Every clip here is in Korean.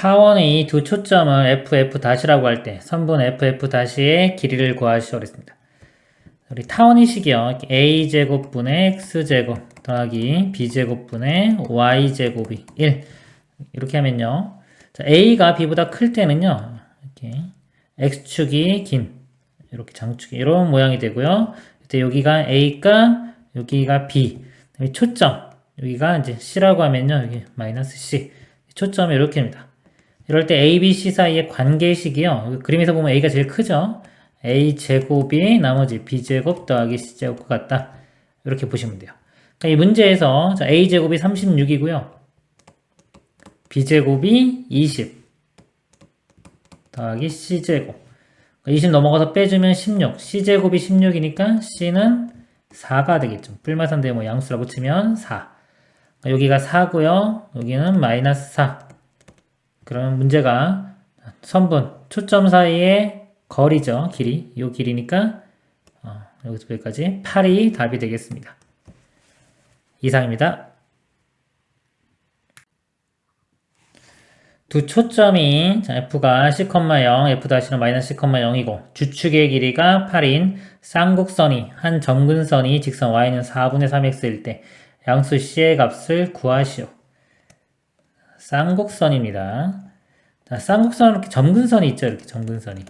타원의 두 초점을 f, f 다시라고 할 때 선분 f, f 다시의 길이를 구하시오 그랬습니다. 우리 타원의식이요. a제곱분의 x제곱 더하기 b제곱분의 y제곱이 1 이렇게 하면요. 자, a가 b보다 클 때는요. 이렇게 x축이 긴 이렇게 장축이 이런 모양이 되고요. 이제 여기가 a가 여기가 b 초점 여기가 이제 c라고 하면요. 여기 마이너스 c 초점이 이렇게입니다. 이럴 때 a, b, c 사이의 관계식이요. 그림에서 보면 a가 제일 크죠. a 제곱이 나머지 b 제곱 더하기 c 제곱 같다. 이렇게 보시면 돼요. 그러니까 이 문제에서 자, a 제곱이 36이고요. b 제곱이 20 더하기 c 제곱 20 넘어가서 빼주면 16 c 제곱이 16이니까 c는 4가 되겠죠. 불마산대 뭐 양수라고 치면 4 여기가 4고요. 여기는 마이너스 4 그러면 문제가 선분 초점 사이의 거리죠. 길이 이 길이니까 어, 여기서 여기까지 8이 답이 되겠습니다. 이상입니다. 두 초점이 자, f가 c,0, f-는 마이너스 c,0이고 주축의 길이가 8인 쌍곡선이 한 점근선이 직선 y는 4분의 3x일 때 양수 c의 값을 구하시오. 쌍곡선입니다. 자, 쌍곡선 이렇게 점근선이 있죠. 이렇게 점근선이.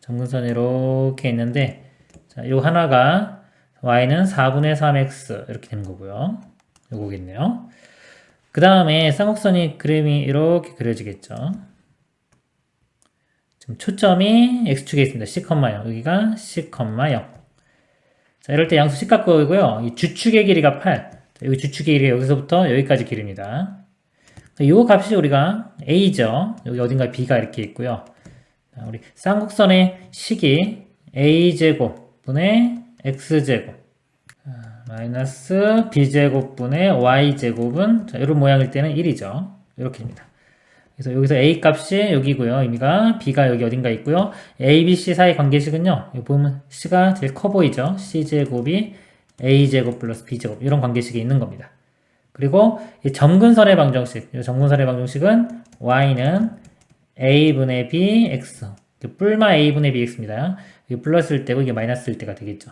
점근선이 이렇게 있는데 자, 요 하나가 y는 4분의 3x 이렇게 되는 거고요. 요거겠네요. 그 다음에 쌍곡선이 그림이 이렇게 그려지겠죠. 지금 초점이 x축에 있습니다. c,0 여기가 c,0 자 이럴 때 양수 C값이고요. 이 주축의 길이가 8 자, 여기 주축의 길이가 여기서부터 여기까지 길입니다. 이 값이 우리가 a죠. 여기 어딘가 b가 이렇게 있고요. 자, 우리 쌍곡선의 식이 a제곱 분의 x제곱 마이너스 b제곱 분의 y제곱은 자, 이런 모양일 때는 1이죠. 이렇게입니다. 그래서 여기서 a 값이 여기고요. 의미가 b가 여기 어딘가 있고요. a, b, c 사이 관계식은요. 여기 보면 c가 제일 커 보이죠. c제곱이 a제곱 플러스 b제곱 이런 관계식이 있는 겁니다. 그리고 이 점근선의 방정식, 이 점근선의 방정식은 y는 a분의 b x 뿔마 a분의 bx입니다. 이게 플러스일 때고 이게 마이너스일 때가 되겠죠.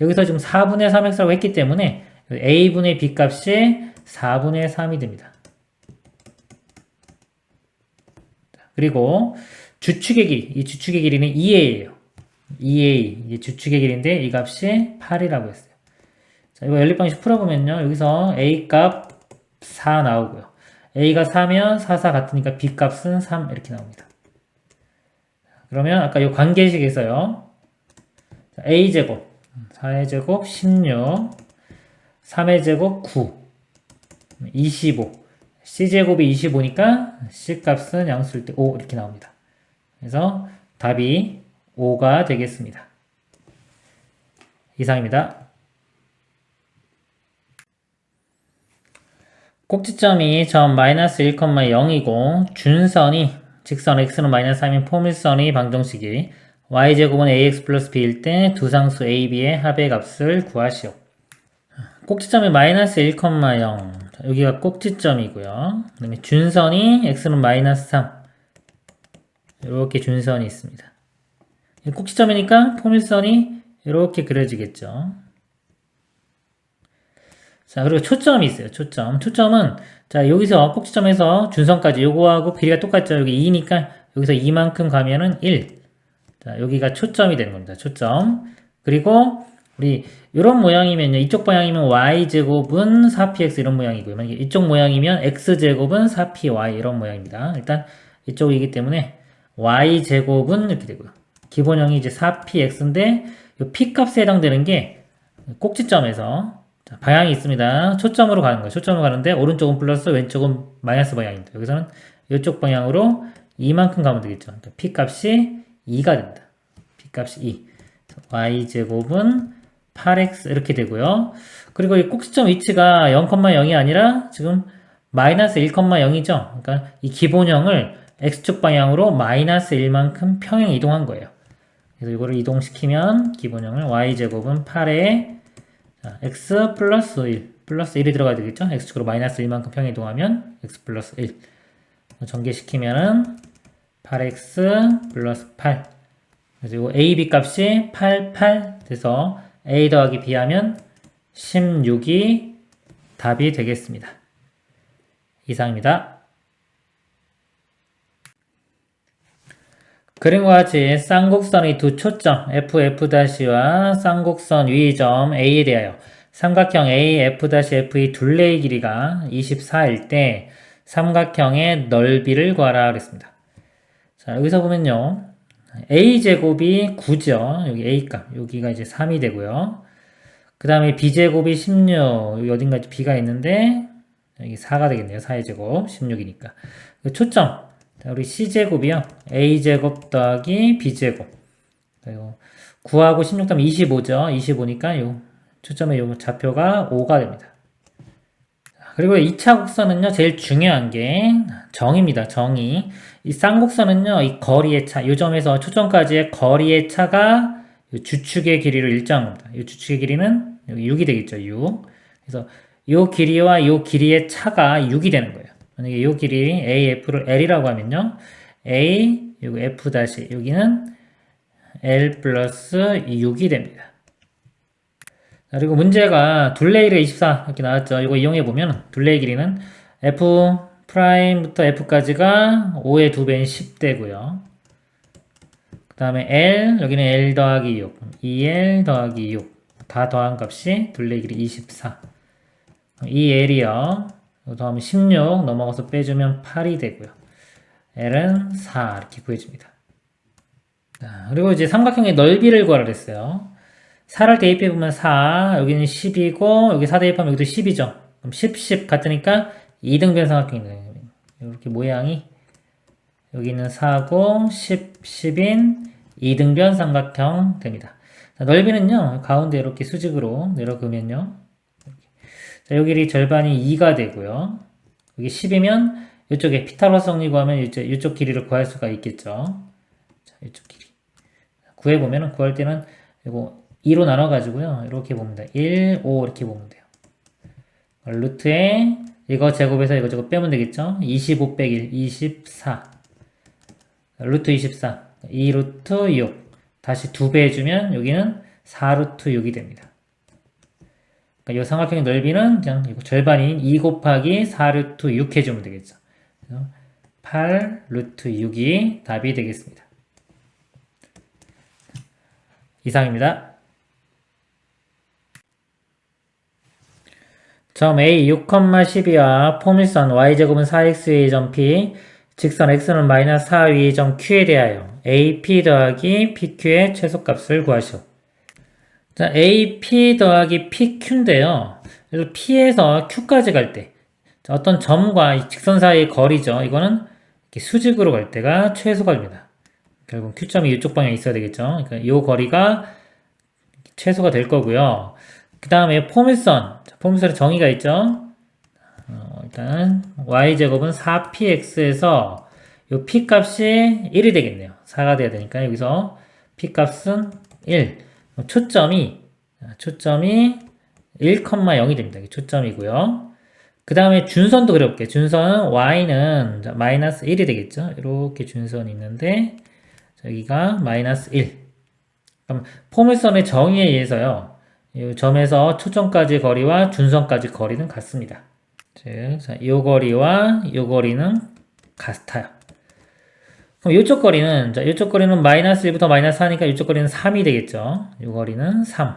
여기서 지금 4분의 3x라고 했기 때문에 a분의 b 값이 4분의 3이 됩니다. 그리고 주축의 길이, 이 주축의 길이는 2a예요. 2a, 이게 주축의 길인데 이 값이 8이라고 했어요. 자, 이거 연립 방식 풀어보면요. 여기서 a 값 4 나오고요. a가 4면 4, 4 같으니까 b 값은 3 이렇게 나옵니다. 그러면 아까 이 관계식에서요. a제곱 4의 제곱 16, 3의 제곱 9, 25. C제곱이 25니까 C값은 양수일 때 5 이렇게 나옵니다. 그래서 답이 5가 되겠습니다. 이상입니다. 꼭지점이 점 마이너스 1,0이고 준선이 직선 x는 마이너스 3인 포밀선이 방정식이 y제곱은 ax 플러스 b일 때 두 상수 a, b의 합의 값을 구하시오. 꼭지점이 마이너스 1,0 여기가 꼭지점이고요. 그 다음에 준선이 x는 마이너스 3 이렇게 준선이 있습니다. 꼭지점이니까 포밀선이 이렇게 그려지겠죠. 자, 그리고 초점이 있어요. 초점. 초점은 자, 여기서 꼭지점에서 준선까지 요거하고 길이가 똑같죠. 여기 2니까 여기서 이만큼 가면은 1. 자, 여기가 초점이 되는 겁니다. 초점. 그리고 우리 이런 모양이면요. 이쪽 방향이면 y제곱은 4px 이런 모양이고요. 만약에 이쪽 모양이면 x제곱은 4py 이런 모양입니다. 일단 이쪽이기 때문에 y제곱은 이렇게 되고요. 기본형이 이제 4px인데 이 p값에 해당되는 게 꼭지점에서 자, 방향이 있습니다. 초점으로 가는 거예요. 초점으로 가는데 오른쪽은 플러스 왼쪽은 마이너스 방향입니다. 여기서는 이쪽 방향으로 이만큼 가면 되겠죠. 그러니까 p값이 2가 됩니다. b값이 2. y제곱은 8x 이렇게 되고요. 그리고 이 꼭지점 위치가 0,0이 아니라 지금 마이너스 1,0이죠. 그러니까 이 기본형을 x축 방향으로 마이너스 1만큼 평행 이동한 거예요. 그래서 이거를 이동시키면 기본형을 y제곱은 8에 x 플러스 1 플러스 1이 들어가야 되겠죠. x축으로 마이너스 1만큼 평행 이동하면 x 플러스 1 전개시키면은 8x 플러스 8 그래서 요 a, b 값이 8, 8 돼서 a 더하기 b 하면 16이 답이 되겠습니다. 이상입니다. 그림과 같이 쌍곡선의 두 초점 f, f'와 쌍곡선 위점 a에 대하여 삼각형 a, f'-f의 둘레의 길이가 24일 때 삼각형의 넓이를 구하라 그랬습니다. 자, 여기서 보면요. a제곱이 9죠. 여기 a값. 여기가 이제 3이 되고요. 그 다음에 b제곱이 16. 여기 어딘가 b가 있는데 여기 4가 되겠네요. 4의 제곱. 16이니까. 그 초점. 자, 우리 c제곱이요. a제곱 더하기 b제곱. 그리고 9하고 16 더하면 25죠. 25니까 요 초점의 요 좌표가 5가 됩니다. 그리고 2차 곡선은요, 제일 중요한 게 정입니다. 정의. 이 쌍곡선은요, 이 거리의 차, 요 점에서 초점까지의 거리의 차가 주축의 길이로 일정한 겁니다. 이 주축의 길이는 여기 6이 되겠죠, 6. 그래서 요 길이와 요 길이의 차가 6이 되는 거예요. 만약에 요 길이 AF를 L이라고 하면요, A, 요거 F 다시, 여기는 L 플러스 6이 됩니다. 그리고 문제가 둘레이를 24 이렇게 나왔죠. 이거 이용해 보면 둘레의 길이는 f 프라임부터 f까지가 5의 2배인 10대고요. 그 다음에 l 여기는 l 더하기 6, 2l 더하기 6 다 더한 값이 둘레의 길이 24. 이 l이요. 더하면 16 넘어가서 빼주면 8이 되고요. l은 4 이렇게 구해줍니다. 자, 그리고 이제 삼각형의 넓이를 구하라 그랬어요. 4를 대입해보면 4, 여기는 10이고, 여기 4 대입하면 여기도 10이죠. 그럼 10, 10 같으니까 2등변 삼각형이 돼요. 이렇게 모양이, 여기는 4고, 10, 10인 2등변 삼각형 됩니다. 자, 넓이는요, 가운데 이렇게 수직으로 내려그면요. 자, 여기 절반이 2가 되고요. 여기 10이면 이쪽에 정리 구하면 이제 이쪽 길이를 구할 수가 있겠죠. 자, 이쪽 길이. 구해보면 구할 때는 이거 2로 나눠가지고요. 이렇게 봅니다. 1, 5 이렇게 보면 돼요. 루트에 이거 제곱해서 이거 제곱 빼면 되겠죠? 25 빼기 1, 24. 루트 24. 2 루트 6. 다시 2배 해주면 여기는 4 루트 6이 됩니다. 그러니까 이 삼각형의 넓이는 그냥 절반인 2 곱하기 4 루트 6 해주면 되겠죠. 8 루트 6이 답이 되겠습니다. 이상입니다. 점 A 6,12와 포밀선 y제곱은 4x의 점 P, 직선 x는 마이너스 4위의 점 Q에 대하여 AP 더하기 PQ의 최소값을 구하시오. 자, AP 더하기 PQ인데요. 그래서 P에서 Q까지 갈 때, 어떤 점과 직선 사이의 거리죠. 이거는 수직으로 갈 때가 최소가 됩니다. 결국 Q점이 이쪽 방향에 있어야 되겠죠. 그러니까 이 거리가 최소가 될 거고요. 그 다음에 포밀선, 포물선의 정의가 있죠. 어, 일단 y제곱은 4px에서 이 p 값이 1이 되겠네요. 4가 돼야 되니까 여기서 p 값은 1. 초점이 초점이 1,0이 됩니다. 초점이고요. 그 다음에 준선도 그려볼게요. 준선은 y는 마이너스 1이 되겠죠. 이렇게 준선이 있는데 여기가 마이너스 1. 그럼 포물선의 정의에 의해서요. 이 점에서 초점까지 거리와 준선까지 거리는 같습니다. 즉, 이 거리와 이 거리는 같아요. 그럼 이쪽 거리는, 자, 이쪽 거리는 마이너스 1부터 마이너스 4니까 이쪽 거리는 3이 되겠죠. 이 거리는 3.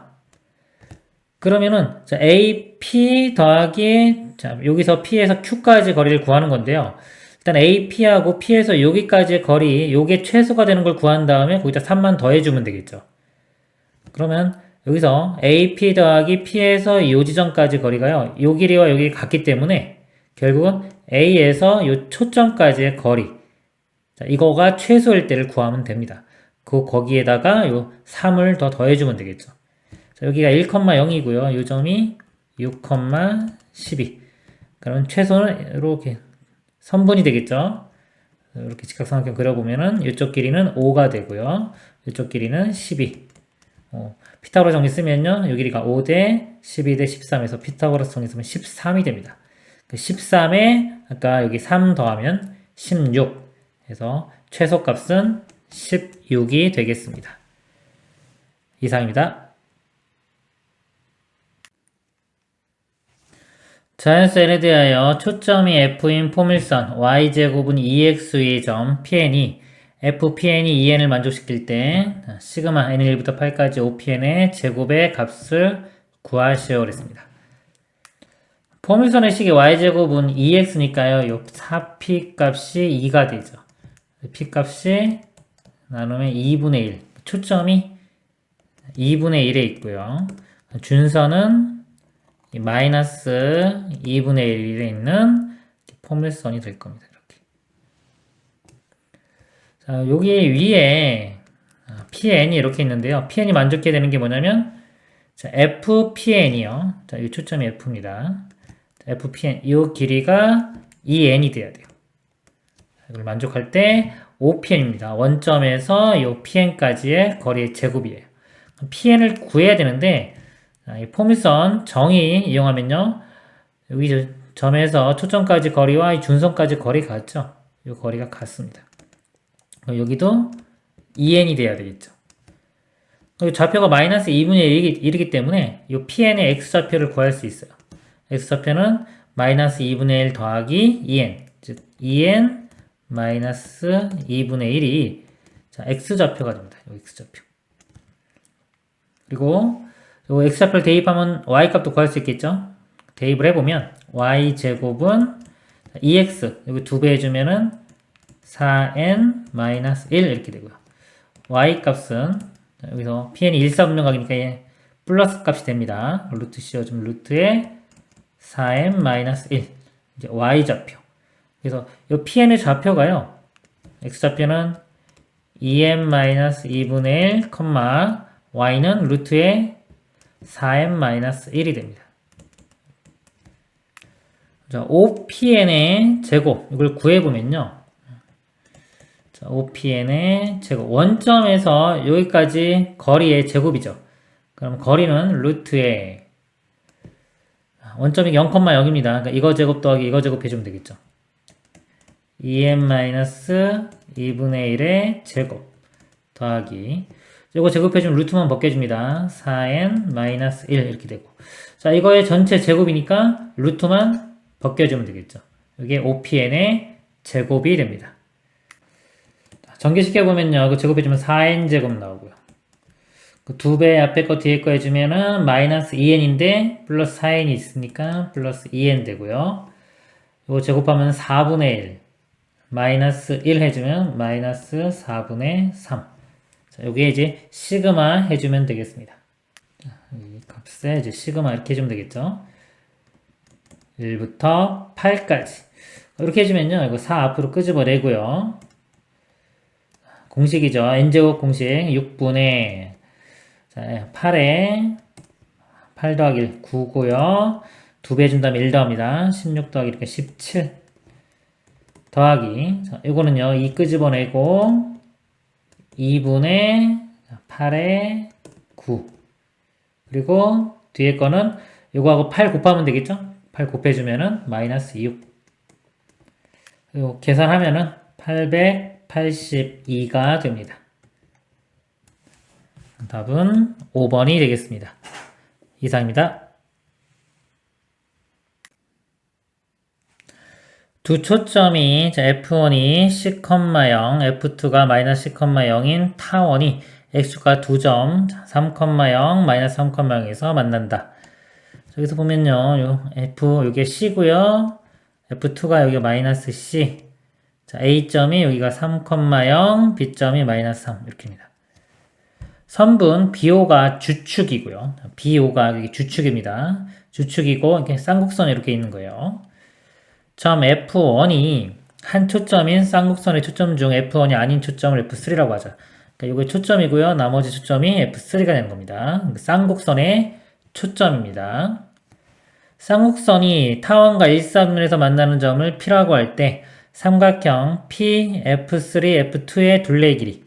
그러면은, 자, AP 더하기, 자, 여기서 P에서 Q까지 거리를 구하는 건데요. 일단 AP하고 P에서 여기까지의 거리, 요게 최소가 되는 걸 구한 다음에 거기다 3만 더해주면 되겠죠. 그러면 여기서 AP 더하기 P에서 이 지점까지 거리가요. 요 길이와 여기 같기 때문에 결국은 A에서 이 초점까지의 거리. 자, 이거가 최소일 때를 구하면 됩니다. 그 거기에다가 요 3을 더 더해주면 되겠죠. 자, 여기가 1,0이고요. 이 점이 6,12. 그러면 최소는 이렇게 선분이 되겠죠. 이렇게 직각삼각형 그려보면은 이쪽 길이는 5가 되고요. 이쪽 길이는 12. 어, 피타고라스 정리 쓰면요. 요 길이가 5대 12대 13에서 피타고라스 정리 쓰면 13이 됩니다. 그 13에 아까 여기 3 더하면 16. 해서 최소값은 16이 되겠습니다. 이상입니다. 자연수에 대하여 초점이 f인 포밀선 y제곱은 2x의 점 pn이 fpn이 2n을 만족시킬 때 시그마 n1부터 8까지 opn의 제곱의 값을 구하시오 그랬습니다. 포밀선의 식의 y제곱은 2x니까요. 요 4p 값이 2가 되죠. P 값이 나누면 2분의 1. 초점이 2분의 1에 있고요. 준선은 이 마이너스 2분의 1에 있는 포밀선이 될 겁니다. 이렇게. 자, 여기 위에 PN이 이렇게 있는데요. PN이 만족해야 되는 게 뭐냐면 자, FPN이요. 자, 이 초점이 F입니다. 자, FPN 이 길이가 2N이 돼야 돼요. 이걸 만족할 때 OPN입니다. 원점에서 이 PN까지의 거리의 제곱이에요. PN을 구해야 되는데 이 포밀선 정의 이용하면요. 여기 저 점에서 초점까지 거리와 이 준선까지 거리 같죠? 이 거리가 같습니다. 여기도 2n이 돼야 되겠죠. 좌표가 마이너스 2분의 1이기, 1이기 때문에 이 pn의 x좌표를 구할 수 있어요. x좌표는 마이너스 2분의 1 더하기 2n, 즉 2n 마이너스 2분의 1이 자, x좌표가 됩니다. 이 x좌표. 그리고 요 x좌표를 대입하면 y값도 구할 수 있겠죠? 대입을 해보면 y제곱은 2x 여기 2배 해주면은 4n 마이너스 1 이렇게 되고요. y값은 여기서 pn이 1, 4분명각이니까 플러스 값이 됩니다. 루트 씌워주면 루트에 4n 마이너스 1 이제 y좌표 그래서 이 pn의 좌표가요. x좌표는 2n 마이너스 2분의 1, y는 루트에 4n-1이 됩니다. 자, OPN의 제곱, 이걸 구해보면요. 자, OPN의 제곱. 원점에서 여기까지 거리의 제곱이죠. 그럼 거리는 루트에 원점이 0,0입니다. 그러니까 이거 제곱 더하기 이거 제곱 해주면 되겠죠. 2n-2분의 1의 제곱 더하기 이거 제곱해주면 루트만 벗겨줍니다. 4n-1 이렇게 되고 자 이거의 전체 제곱이니까 루트만 벗겨주면 되겠죠. 이게 5pn의 제곱이 됩니다. 전개시켜보면요. 그 제곱해주면 4n제곱 나오고요. 그 2배 앞에 거 뒤에 거 해주면은 마이너스 2n인데 플러스 4n이 있으니까 플러스 2n 되고요. 이거 제곱하면 4분의 1 마이너스 1 해주면 마이너스 4분의 3 자, 여기에 이제 시그마 해주면 되겠습니다. 자, 이 값에 이제 시그마 이렇게 해주면 되겠죠. 1부터 8까지. 이렇게 해주면요. 이거 4 앞으로 끄집어내고요. 공식이죠. n제곱 공식 6분의 자, 8에 8 더하기 1 9고요. 2배 해준 다음에 1 더합니다. 16 더하기 이렇게 17 더하기 자, 이거는요. 2 끄집어내고 2분의 8의 9 그리고 뒤에 거는 이거하고 8 곱하면 되겠죠? 8 곱해주면은 마이너스 6 그리고 계산하면은 882가 됩니다. 답은 5번이 되겠습니다. 이상입니다. 두 초점이 F1이 C,0, F2가 마이너스 C,0인 타원이 X가 두점 3,0, 마이너스 3,0에서 만난다. 여기서 보면요. 요 F, 요게 C고요 F2가 여기 마이너스 C. 자, A점이 여기가 3,0, B점이 마이너스 3. 이렇게입니다. 선분 BO가 주축이고요. BO가 주축입니다. 주축이고, 이렇게 쌍곡선이 이렇게 있는 거예요. 점 F1이 한 초점인 쌍곡선의 초점 중 F1이 아닌 초점을 F3라고 하죠. 그러니까 이게 초점이고요. 나머지 초점이 F3가 되는 겁니다. 쌍곡선의 초점입니다. 쌍곡선이 타원과 일사분면에서 만나는 점을 P라고 할 때 삼각형 P, F3, F2의 둘레의 길이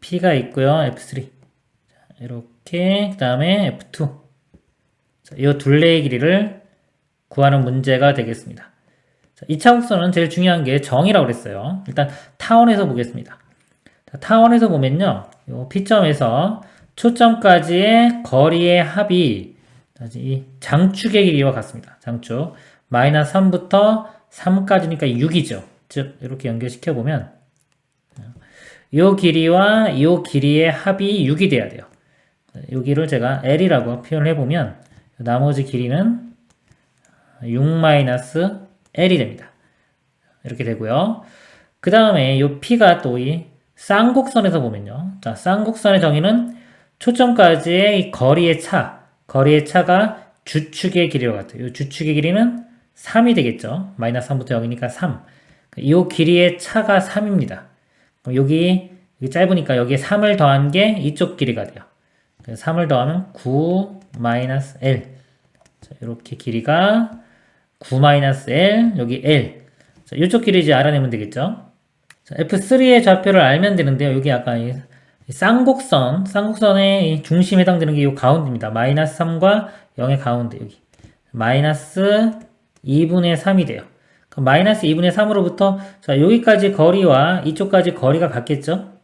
P가 있고요. F3 이렇게 그 다음에 F2 이 둘레의 길이를 구하는 문제가 되겠습니다. 자, 2차 곡선은 제일 중요한 게 정이라고 그랬어요. 일단 타원에서 보겠습니다. 자, 타원에서 보면요. 요 P점에서 초점까지의 거리의 합이 이 장축의 길이와 같습니다. 장축. 마이너스 3부터 3까지니까 6이죠. 즉 이렇게 연결시켜 보면 이 길이와 이 길이의 합이 6이 돼야 돼요. 여기를 제가 L이라고 표현을 해보면 나머지 길이는 6-L이 됩니다. 이렇게 되고요. 그 다음에 이 P가 또 이 쌍곡선에서 보면요. 자, 쌍곡선의 정의는 초점까지의 이 거리의 차, 거리의 차가 주축의 길이와 같아요. 이 주축의 길이는 3이 되겠죠. 마이너스 3부터 여기니까 3. 이 길이의 차가 3입니다. 그럼 여기, 여기 짧으니까 여기에 3을 더한 게 이쪽 길이가 돼요. 3을 더하면 9 마이너스 L. 자, 이렇게 길이가 9 마이너스 L, 여기 L. 자, 이쪽 길이 이제 알아내면 되겠죠. 자, F3의 좌표를 알면 되는데요. 여기 약간 이 쌍곡선, 쌍곡선의 중심에 해당되는 게 이 가운데입니다. 마이너스 3과 0의 가운데 여기. 마이너스 2분의 3이 돼요. 그럼 마이너스 2분의 3으로부터 자, 여기까지 거리와 이쪽까지 거리가 같겠죠?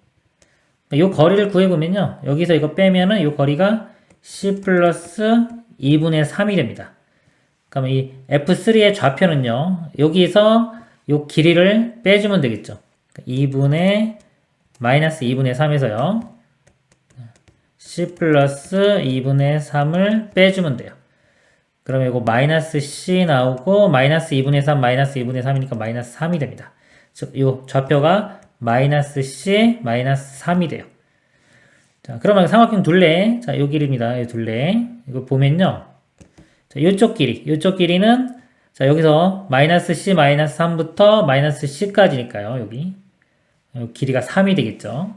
이 거리를 구해보면요. 여기서 이거 빼면은 이 거리가 C 플러스 2분의 3이 됩니다. 그러면 이 F3의 좌표는요. 여기서 이 길이를 빼주면 되겠죠. 2분의 마이너스 2분의 3에서요. C 플러스 2분의 3을 빼주면 돼요. 그러면 이거 마이너스 C 나오고 마이너스 2분의 3 마이너스 2분의 3이니까 마이너스 3이 됩니다. 즉, 이 좌표가 마이너스 C 마이너스 3이 돼요. 자, 그러면 삼각형 둘레. 자, 요 길입니다. 이 둘레. 이거 보면요. 자, 요쪽 길이. 요쪽 길이는 자, 여기서 마이너스 C 마이너스 3부터 마이너스 C까지니까요. 여기. 요 길이가 3이 되겠죠.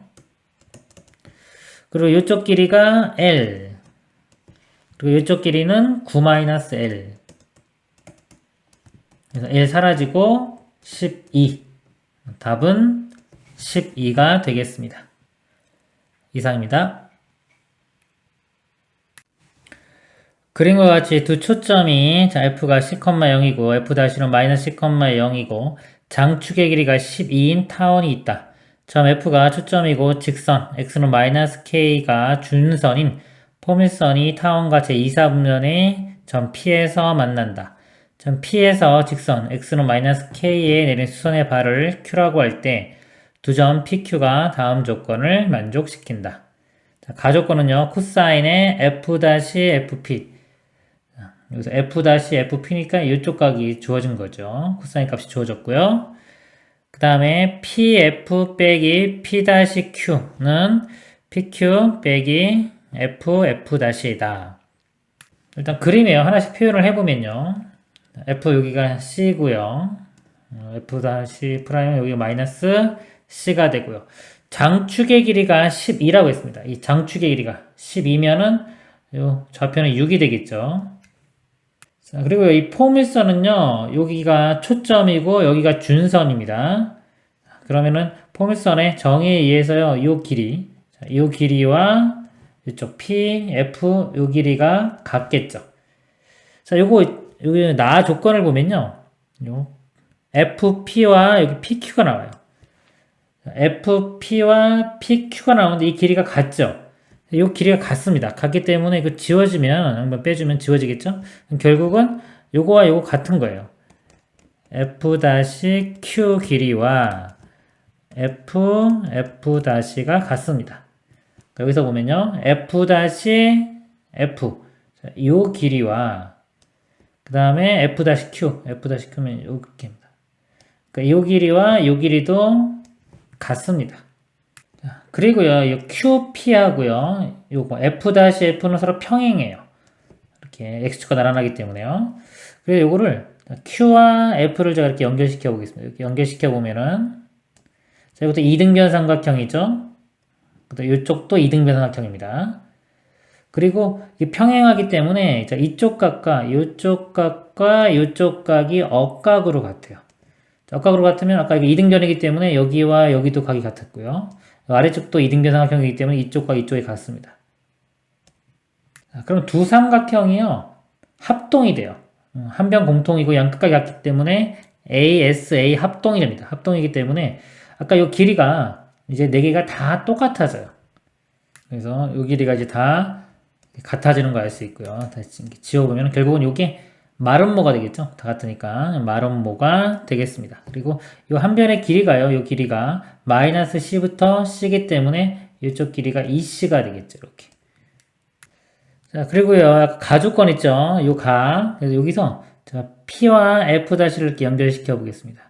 그리고 요쪽 길이가 L. 그리고 이쪽 길이는 9 마이너스 L. 그래서 L 사라지고 12. 답은 12가 되겠습니다. 이상입니다. 그림과 같이 두 초점이 자, f가 c,0이고 f-는 마이너스 c,0이고 장축의 길이가 12인 타원이 있다. 점 f가 초점이고 직선 x는 마이너스 k가 준선인 포밀선이 타원과 제2사분면의 점 P에서 만난다. 점 P에서 직선 x는 마이너스 k에 내린 수선의 발을 q라고 할 때 두 점 PQ가 다음 조건을 만족시킨다. 자, 가조건은요. 코사인의 f-fp 여기서 f-fp니까 이쪽 각이 주어진 거죠. 코사인 값이 주어졌고요. 그 다음에 pf 빼기 p-q는 pq 빼기 f, f-이다. 일단 그림이에요. 하나씩 표현을 해보면요. f 여기가 c고요. f- 프라임 여기가 마이너스 c가 되고요. 장축의 길이가 12라고 했습니다. 이 장축의 길이가 12면은 요 좌표는 6이 되겠죠. 자, 그리고 이 포밀선은요. 여기가 초점이고 여기가 준선입니다. 그러면은 포밀선의 정의에 의해서요. 이 길이, 이 길이와 이쪽 P, F 요 길이가 같겠죠. 자, 요거 여기 나 조건을 보면요. 요 FP와 여기 PQ가 나와요. FP와 PQ가 나오는데 이 길이가 같죠. 이 길이가 같습니다. 같기 때문에 이거 지워지면 한번 빼주면 지워지겠죠. 결국은 요거와 요거 같은 거예요. F-Q 길이와 F, F-가 같습니다. 여기서 보면요. F-F 이 길이와 그 다음에 F-Q F-Q면 이렇게입니다. 그러니까 이 길이와 이 길이도 같습니다. 그리고요, 이 QP하고요, 요거 F-F는 서로 평행해요. 이렇게 X축과 나란하기 때문에요. 그래서 요거를 Q와 F를 제가 이렇게 연결시켜 보겠습니다. 이렇게 연결시켜 보면은, 자, 이것도 이등변 삼각형이죠. 그다음 이쪽도 이등변 삼각형입니다. 그리고 평행하기 때문에 자, 이쪽 각과 이쪽 각과 이쪽 각이 억각으로 같아요. 억각으로 같으면 아까 이거 이등변이기 때문에 여기와 여기도 각이 같았고요. 아래쪽도 이등변 삼각형이기 때문에 이쪽과 이쪽이 같습니다. 자, 그럼 두 삼각형이요 합동이 돼요. 음, 한변 공통이고 양끝각이 같기 때문에 ASA 합동이 됩니다. 합동이기 때문에 아까 이 길이가 이제 네 개가 다 똑같아져요. 그래서 이 길이가 이제 다 같아지는 거 알 수 있고요. 다시 지워보면 결국은 이게 마름모가 되겠죠. 다 같으니까 마름모가 되겠습니다. 그리고 이 한 변의 길이가요. 이 길이가 마이너스 C부터 C이기 때문에 이쪽 길이가 2C가 되겠죠. 이렇게. 자, 그리고요. 가주권 있죠. 요 가. 그래서 여기서 자, P와 F 다시를 이렇게 연결시켜 보겠습니다.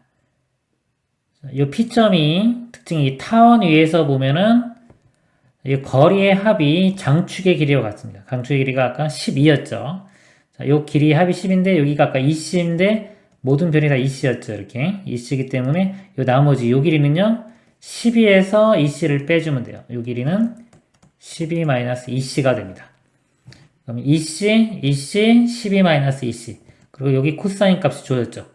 자, 요 P점이 특징이 이 타원 위에서 보면은 이 거리의 합이 장축의 길이와 같습니다. 장축의 길이가 아까 12였죠. 자, 요 길이 합이 10인데 여기가 아까 20인데 모든 변이 다 20였죠. 이렇게 20이기 때문에 요 나머지 요 길이는요. 12에서 20를 빼주면 돼요. 요 길이는 12-2c가 됩니다. 그럼 2c, 2c, 12-2c. 그리고 여기 코사인 값이 주어졌죠.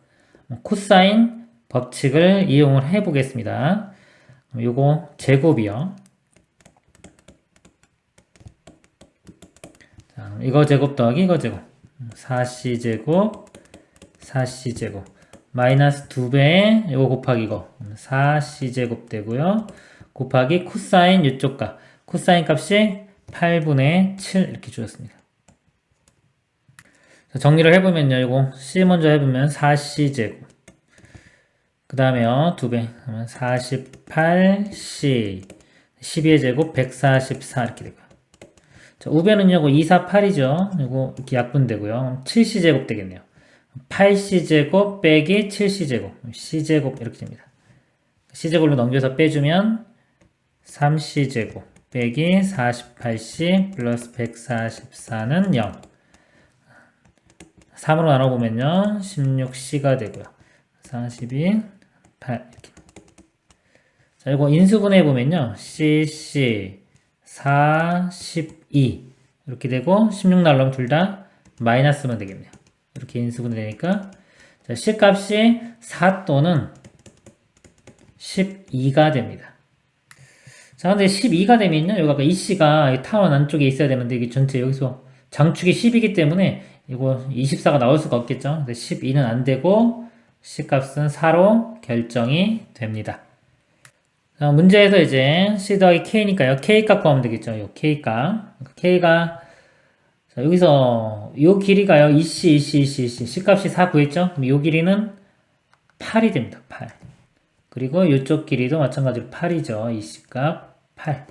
코사인 법칙을 이용을 해 보겠습니다. 요거 제곱이요. 자, 이거 제곱 더하기 이거 제곱. 4c제곱, 4c제곱. 마이너스 2배, 이거 곱하기 이거. 4c제곱 되고요. 곱하기 코사인 이쪽 값. 코사인 값이 8분의 7 이렇게 주었습니다. 자, 정리를 해보면요. 이거 c 먼저 해보면 4c제곱. 그 다음에요. 2배. 하면 48c. 12의 제곱 144 이렇게 되고요. 자, 우변은요, 2, 4, 8이죠. 이거 이렇게 약분되고요. 7c제곱 되겠네요. 8c제곱 빼기 7c제곱. c제곱 이렇게 됩니다. c제곱로 넘겨서 빼주면 3c제곱 빼기 48c 플러스 144는 0. 3으로 나눠보면요. 16c가 되고요. 42, 8 이렇게. 자, 이거 인수분해 보면요. cc 4, 12 이렇게 되고 16 날라면 둘 다 마이너스면 되겠네요. 이렇게 인수분해 되니까 자, C 값이 4 또는 12가 됩니다. 자, 근데 12가 되면요. 여기 아까 이 C가 타원 안쪽에 있어야 되는데 이게 전체 여기서 장축이 10이기 때문에 이거 24가 나올 수가 없겠죠. 근데 12는 안 되고 C 값은 4로 결정이 됩니다. 자, 문제에서 이제 C 더하기 K니까요. K 값 구하면 되겠죠. 요 K 값. K가 자, 여기서 요 길이가요. 2C, 2C, 2C, 2C. C 값이 4 구했죠? 그럼 요 길이는 8이 됩니다. 8. 그리고 이쪽 길이도 마찬가지로 8이죠. 2C 값 8.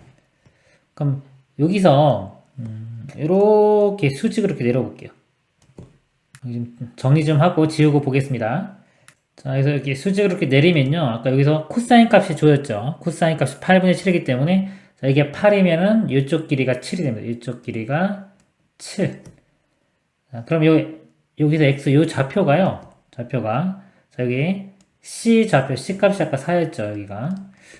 그럼 여기서 음, 이렇게 수직으로 이렇게 내려볼게요. 정리 좀 하고 지우고 보겠습니다. 자, 그래서 이렇게 수직으로 이렇게 내리면요. 아까 여기서 코사인 값이 조였죠. 코사인 값이 8분의 7이기 때문에 자, 이게 8이면은 이쪽 길이가 7이 됩니다. 이쪽 길이가 7. 자, 그럼 요, 여기서 x 요 좌표가요. 좌표가 자, 여기 c 좌표 c 값이 아까 4였죠. 여기가.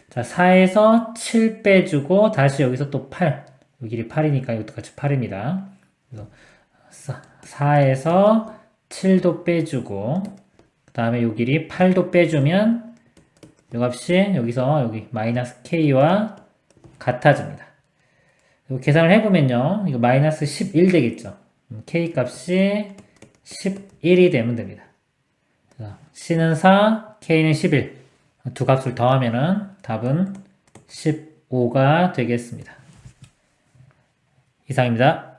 자, 4에서 7 빼주고 다시 여기서 또 8. 요 길이 8이니까 이것도 같이 8입니다. 그래서 4에서 7도 빼주고 그 다음에 요 길이 8도 빼주면 요 값이 여기서 여기 마이너스 k와 같아집니다. 계산을 해보면요. 이거 마이너스 11 되겠죠. k 값이 11이 되면 됩니다. c는 4, k는 11. 두 값을 더하면은 답은 15가 되겠습니다. 이상입니다.